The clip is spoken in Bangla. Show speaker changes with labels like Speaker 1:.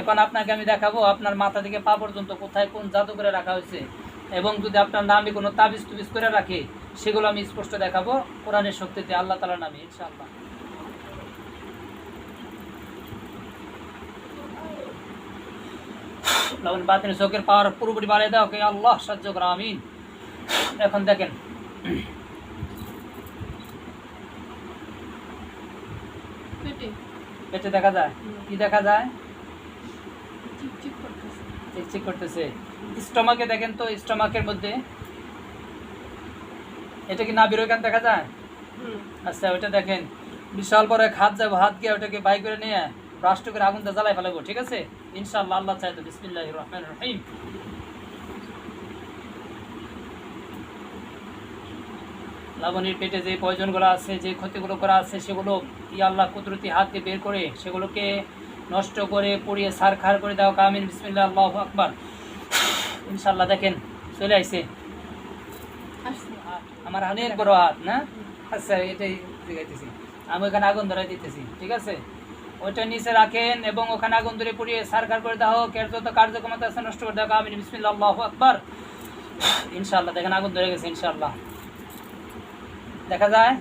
Speaker 1: এখন আপনাকে আমি দেখাবো আপনার মাথা থেকে পা পর্যন্ত কোথায় কোন জাদু করে রাখা হয়েছে। এবং যদি আপনার নামে কোনো তাবিজ তুবিজ করে রাখে সেগুলো আমি স্পষ্ট দেখাবো কোরআনের শক্তিতে আল্লাহ তালার নামে ইনশাআল্লাহ। বাতিল চোখের পাওয়ার পুরোপুরি বাড়িয়ে দাও কে আল্লাহ সাহায্য করো আমিন। এখন দেখেন।
Speaker 2: পেটে
Speaker 1: দেখা যায়? কি দেখা যায়? চিকচিক করতেছে। স্টমাকে দেখেন তো স্টমাকের মধ্যে। এটা কি না দেখা যায়? আচ্ছা ওটা দেখেন। বিশাল বড় এক হাত যাব হাত গিয়ে ওটাকে বাই করে নিয়ে রাষ্ট্র করে আগুনটা ফেলাবো ঠিক আছে? ইনশাআল্লাহ আল্লাহ বিসমিল্লাহ রহমান রহিম। লাবণীর পেটে যে প্রয়োজনগুলো আছে যে ক্ষতিগুলো করা আছে সেগুলো ই আল্লাহ কুদরতি হাত দিয়ে বের করে সেগুলোকে নষ্ট করে পুড়িয়ে সার খার করে দাও কামিন বিসমিল্লাহ, আল্লাহ আকবার। ইনশাআল্লাহ, দেখেন, চলে আইছে।
Speaker 2: আসছে
Speaker 1: আমার অনেক বড় হাত, না? আচ্ছা এটাই দেখাইতেছি। আমি ওখানে আগুন ধরাই দিতেছি, ঠিক আছে? ওইটা নিচে রাখেন এবং ওখানে আগুন ধরে পুড়িয়ে সারকার করে দাও, কের যত কার্যক্ষমতা আছে নষ্ট করে দাও আমি বিসমিল্লাহ, আল্লাহু আকবার। ইনশাআল্লাহ, দেখেন, আগুন ধরে গেছে ইনশাল্লাহ দেখা যায়?